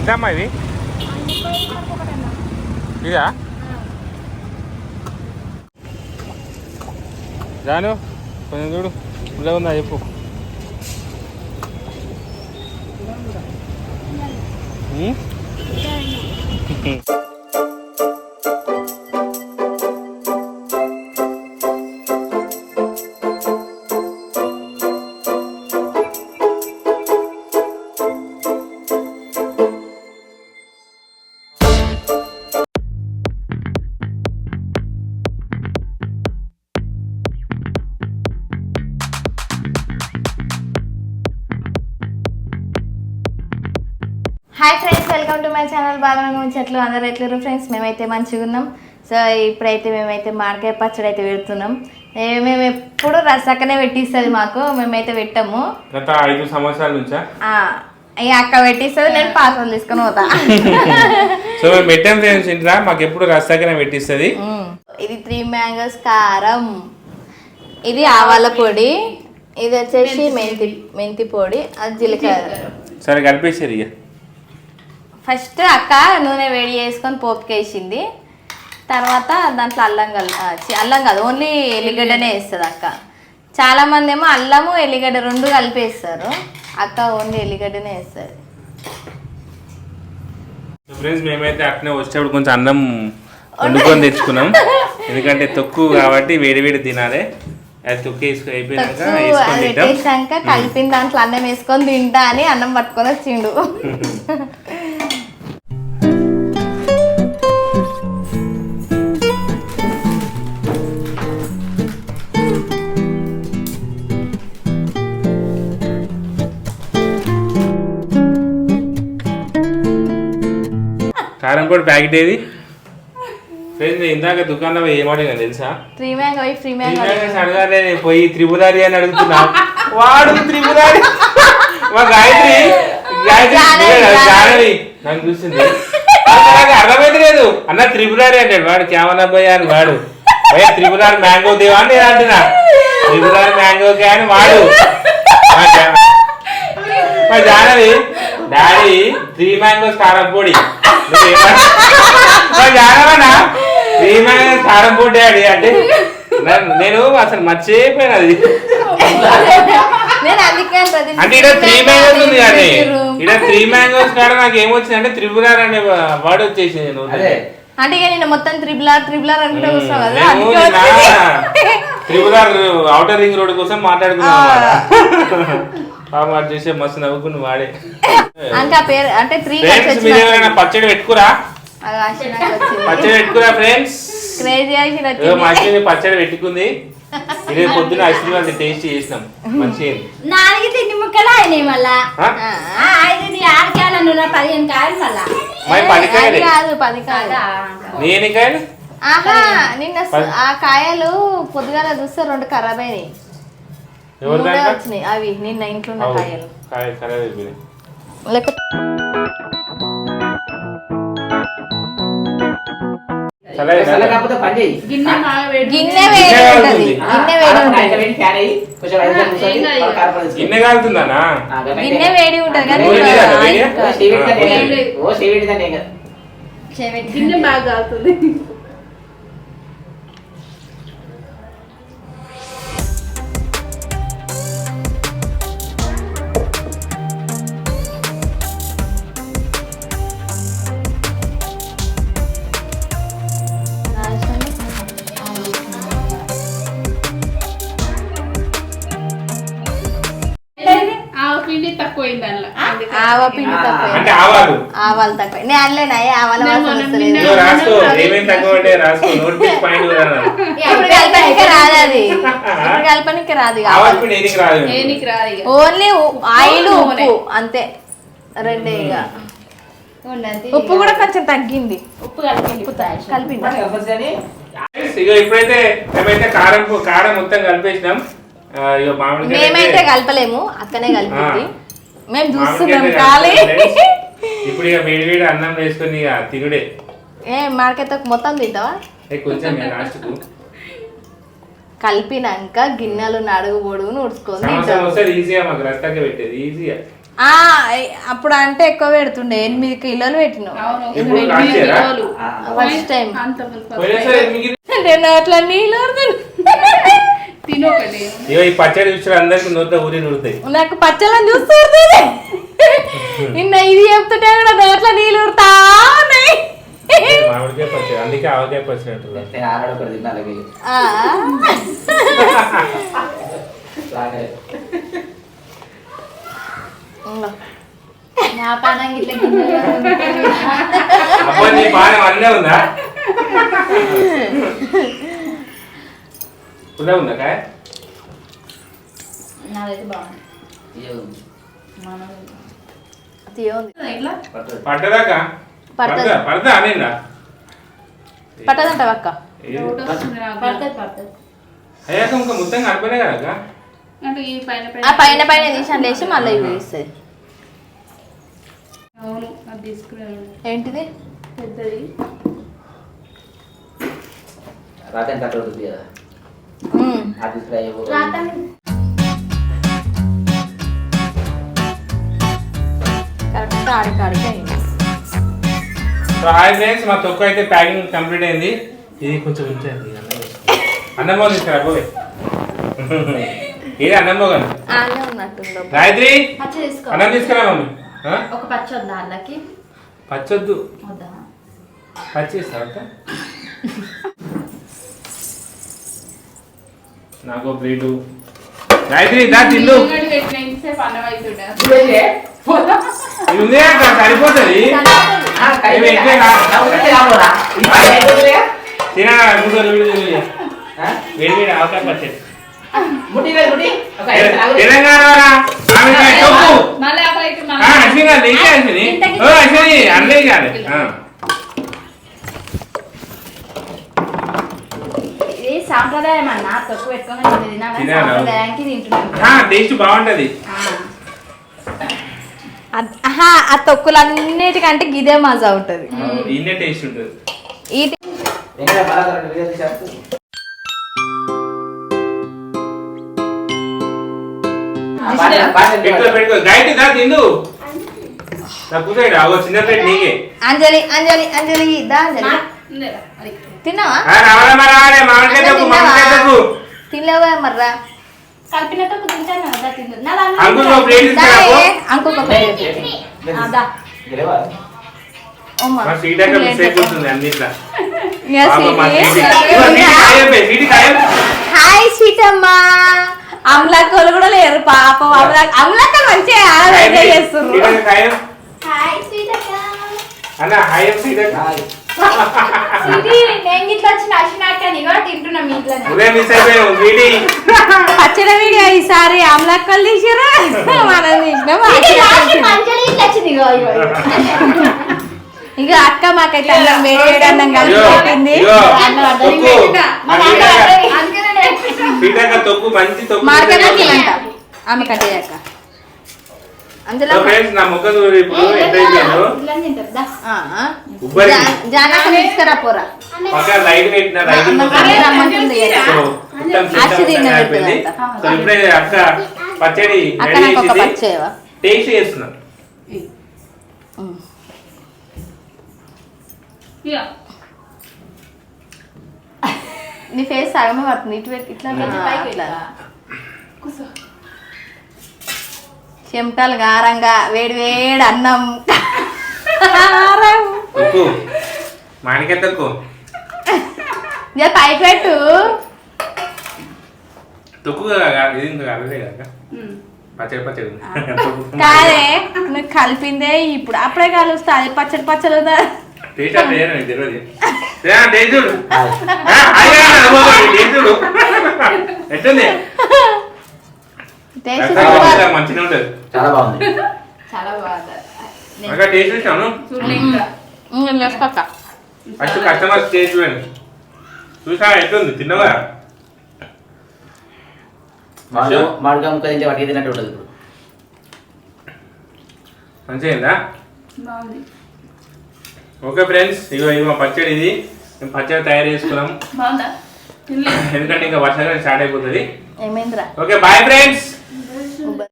ఎంత అమ్మా ఇది? ఇదా జాను కొంచెం చూడు. ఇలా ఉందా చెప్పు. ఉమ్? మై ఛానల్ బాగా చెట్లు అందరు ఎట్లరు ఫ్రెండ్స్ మేమైతే మంచిగా ఉన్నాం. సో ఇప్పుడైతే మేమైతే మామిడికాయ పచ్చడి అయితే పెడుతున్నాం. మేము ఎప్పుడు రసక్కనే పెట్టిస్తుంది మాకు. మేమైతే పెట్టాము. గత ఐదు సంవత్సరాల నుంచా? అక్క పెట్టిస్తుంది నేను పాత్రలు తీసుకొని పోతా. సో మేము పెట్టాం ఫ్రెండ్స్ ఇంట్లో మాకు ఎప్పుడు రస్తాకనే పెట్టిస్తుంది. ఇది త్రీ మ్యాంగోస్ కారం. ఇది ఆవాల పొడి. ఇది వచ్చేసి మెంతి మెంతి పొడి. అది జీలకర్ర. సరే కలిపేసారు ఇక. ఫస్ట్ అక్క నూనె వేడి చేసుకొని పోపుకేసింది. తర్వాత దాంట్లో అల్లం కల్ అల్లం కాదు ఓన్లీ ఎల్లిగడ్డనే వేస్తుంది అక్క. చాలా మంది ఏమో అల్లము ఎల్లిగడ్డ రెండు కలిపేస్తారు అక్క ఓన్లీ ఎల్లిగడ్డనే వేస్తుంది. ఫ్రెండ్స్ మేమైతే అట్నే వచ్చేటప్పుడు కొంచెం అన్నం వండుకొని తెచ్చుకున్నాం. ఎందుకంటే తొక్కు కాబట్టి వేడి వేడి తినాలి. అది తొక్కు అయిపోయినాక వేసుకొని పెట్టేసాక కలిపిన దాంట్లో అన్నం వేసుకొని తింటా అని అన్నం పట్టుకొని వచ్చిండు. కారం పొడి ప్యాకెట్ ఏది? ఫ్రెండ్స్ నేను ఇందాక దుకాణంలో పోయి ఏమడిగా తెలుసా? ఫ్రీ మ్యాంగో పోయి ఫ్రీ మ్యాంగో త్రిపురారి అని అడుగుతున్నా. వాడు త్రిపురారి మా గాయత్రి గాయత్రి నన్ను చూసింది. నాకు లేదు. అన్న త్రిపురారి అంటాడు. వాడు కేవలం భయ్య అని వాడు. భయ్య త్రిపురారి మ్యాంగో దేవా అని నేను అంటున్నా. త్రిపురారి మ్యాంగో కే అని వాడు. మా జానవి డాడీ త్రీ మ్యాంగోస్ కారం పొడి నువ్వేమన్నా మా జానవనా త్రీ మ్యాంగోస్ కారం పొడి డాడీ అంటే నేను అసలు మర్చిపోయినా అది. అంటే ఇక్కడ త్రీ మ్యాంగోస్ ఉంది కానీ. ఇక్కడ త్రీ మ్యాంగోస్ కాడ నాకు ఏమొచ్చింది అంటే త్రిపురార్ అనే వర్డ్ వచ్చేసింది నేను అదే. అంటే నేను మొత్తం త్రిబులార్ త్రిబులార్ అనుకుంటే వస్తావు కదా ఔటర్ రింగ్ రోడ్ కోసం మాట్లాడుకున్నాం వాడు చేసే మస్తు నవ్వుకుని వాడే. అంటే ఆ పేరు అంటే త్రీ ఫ్రెండ్స్ మీరు ఎవరైనా పచ్చడి పెట్టుకురా? పచ్చడి పెట్టుకురా ఫ్రెండ్స్ క్రేజీ పచ్చడి పెట్టుకుంది. పొద్దున ఐస్ క్రీమ్ అంత టేస్ట్ చేసినాం. మంచిగా నాలుగు తిండి ముక్కలు అయినాయి మళ్ళా? ఐదు నీ ఆరు కాయలు పదిహేను కాయలు మళ్ళా? మరి పది కాయలే. కాదు పది కాదు. నేను కాయలు? ఆహా నిన్న ఆ కాయలు పొద్దుగాల చూస్తే రెండు ఖరాబ్ అయినాయి. ఎవరు మూడే దాంట్లో? వచ్చినాయి అవి నిన్న ఇంట్లో ఉన్న అవు, కాయలు కాయ ఖరాబ్ అయిపోయినాయి లేక చల్లగా చల్ల కాకపోతే పని చేయి గిన్నె వేడి గిన్నె ఉంటది కాలుతుంది. గిన్నె వేడి ఆ, ఉంటది ఇంత వేడి ఫ్యాన్ అయ్యి, కొంచెం ఐదు నిమిషాలు కూర్చోండి, మళ్ళీ కారపొడి వేసుకోండి. గిన్నె కాలుతుందానా ఆ. గిన్నె వేడి ఉంటది కానీ వేడి? వేడి? ఓ, కాదు. పెడితే. ఓ పెడితే. గిన్నె బాగా కాలుతుంది ఆవ పిండి తక్కువ. అంటే ఆవాలు. ఆవాలు తక్కువ. నేను అనలేనా ఏ ఆవాల వాసన వస్తలేదు. రాసుకో ఏమేమి తక్కువ అంటే రాసుకో నోట్ పాయింట్. ఇప్పుడు కలపనికి రాదు అది. ఇప్పుడు కలపనికి రాదు ఆవాల. పిండి ఏనికి రాదు? ఏనికి రాదు ఓన్లీ ఆయిల్ ఉప్పు. అంతే. రెండే ఇక. ఉప్పు కూడా కొంచెం తగ్గింది. ఉప్పు కలిపింది కలిపింది ఇప్పుడైతే మేమైతే కారం కారం మొత్తం కలిపేసినాం. మేమైతే కలపలేము అక్కనే కలిపింది. మేము చూస్తున్నాం ఖాళీ. కలిపేసి, ఇప్పుడు ఇక వేడి వేడి అన్నం వేసుకొని ఇక తినుడే. ఏ మార్కెట్ మొత్తం తింటావా? ఏ కొంచెం లాస్ట్కు కలిపినాక గిన్నెలు నడుగు పొడుగును ఉడుచుకొని సంవత్సరం తింటాం. వస్తే ఈజీగా మాకు రస్తాకే పెట్టేది ఈజీగా ఆ, అప్పుడు అంటే ఎక్కువ పెడుతుండే ఎనిమిది కిలోలు పెట్టినావు అవును. ఫస్ట్ టైం అంత పోయినసారి నేను అట్లా నీళ్ళు. ఇగో ఈ పచ్చడి చూసిన అందరికి నోట్లో ఊరి నూరుతాయి. నాకు పచ్చళ్ళని చూస్తూ ఊరుతుంది. నిన్న ఇది చెప్తుంటే కూడా నోట్లో నీళ్ళు ఊరుతా ఉన్నాయి. మామిడికాయ పచ్చడి అందుకే ఆవకాయ పచ్చడి. నా పానం ఇట్లా అన్నీ ఉందా? ఉందా కాయ? నాదైతే బాగుంది. ఇట్లా. పట్టదాకా పట్టదు. పడదా పడదా అనేనా పట్టదంట అక్క? అయ్యాక ఇంకా మొత్తం కనపడే కదా అంటే ఈ పైన ఆ పైన పైన తీసి అందులో వేసి మళ్ళీ ఇవి వేస్తుంది అవును అది తీసుకున్నాను ఏంటిది? పెద్దది. రాత్రి ఎంత అక్కడ ఉంటుంది కదా. అది సో హాయ్ ఫ్రెండ్స్ మా తొక్కు అయితే ప్యాకింగ్ కంప్లీట్ అయింది. ఇది కొంచెం ఉంచండి అన్నమో తీసుకురా పోయి ఇది అన్నమో కానీ గాయత్రి అన్నం తీసుకురా మమ్మీ? ఒక పచ్చ వద్దా అల్లకి పచ్చొద్దు. వద్దా. పచ్చి ఇస్తావా అక్క? నాకు బ్రీడు. గాయత్రి దా తిండు. అన్నం ఉంది సరిపోతుంది. తెలంగాణ రా. ఆమెకాయ తొక్కు మళ్ళీ ఆ పైకి ఆ, మళ్ళీ అశ్విని గారు నీకే అశ్విని ఓ అశ్విని అన్నీ కాదు ఆ. ఇది సాంప్రదాయం అన్న తొక్కు పెట్టుకొని తినేది నా తినాలా? సాంప్రదాయానికి తింటున్నాను ఆ, టేస్ట్ బాగుంటది. ఆ. తొక్కులన్నిటికంటే గిదే మజా ఉంటుంది. టేస్ట్ ఈ అంజలి. అంజలి అంజలి దా అంజలి. తిన్నావా? తినలేవా మర్రా? కలిపిన తొక్కు తింటాను తిందు అంకుల్. హాయ్ సీటమ్మా అమలాక్కలు కూడా లేరు పాపం అమలా అమలాక్కలు మంచిగా చేస్తున్నారు నేను గిట్ల వచ్చిన అశ్వినాక కూడా తింటున్నా మీ సీటీ పచ్చడి వీడియో ఈసారి అమలాక్కలు తీసిరా మనం తీసినాం ఇట్లా. ఇక అక్క మాకైతే అన్నం వేడి అన్నం ఇగో, పెట్టింది. మార్కెట్ ఆమె కట్టేయక్క అందులో నా ముఖం ఇప్పుడు ఎంత తీసుకురా పోరా. లైట్ పెట్టిన లైట్. సో ఇప్పుడే అక్క పచ్చడి టేస్ట్ చేస్తున్నాం. ఫేస్ సగమే పడుతుంది. ఇటు ఇట్లా. కూర్చో. చెమటలు గారంగా వేడి వేడి అన్నం. కారం. తొక్కు మానికే తొక్కు ఇక పైకి పెట్టు. తొక్కు కాదు, నువ్వు కలిపిందే ఇప్పుడు. అప్పుడే కలుస్తా అది పచ్చడి పచ్చడి ఎట్టుంది. మంచిగా ఉంటుంది. చాలా బాగుంది. బాగుంది. టేస్ట్ చూసాను. ఫస్ట్ టేస్ట్ చూడండి. చూసా ఎట్లుంది తిన్నవా? మామిడికాయ మామిడికాయ ముక్క తింటే వాటికి తిన్నట్టు ఉంటుంది ఇప్పుడు. మంచిగా అయిందా బాగుంది. ఓకే ఫ్రెండ్స్ ఇగో ఇగో మా పచ్చడి ఇది. మేము పచ్చడి తయారు చేసుకున్నాం. ఎందుకంటే ఇంకా వర్షాకాలం స్టార్ట్ అయిపోతుంది. Okay bye friends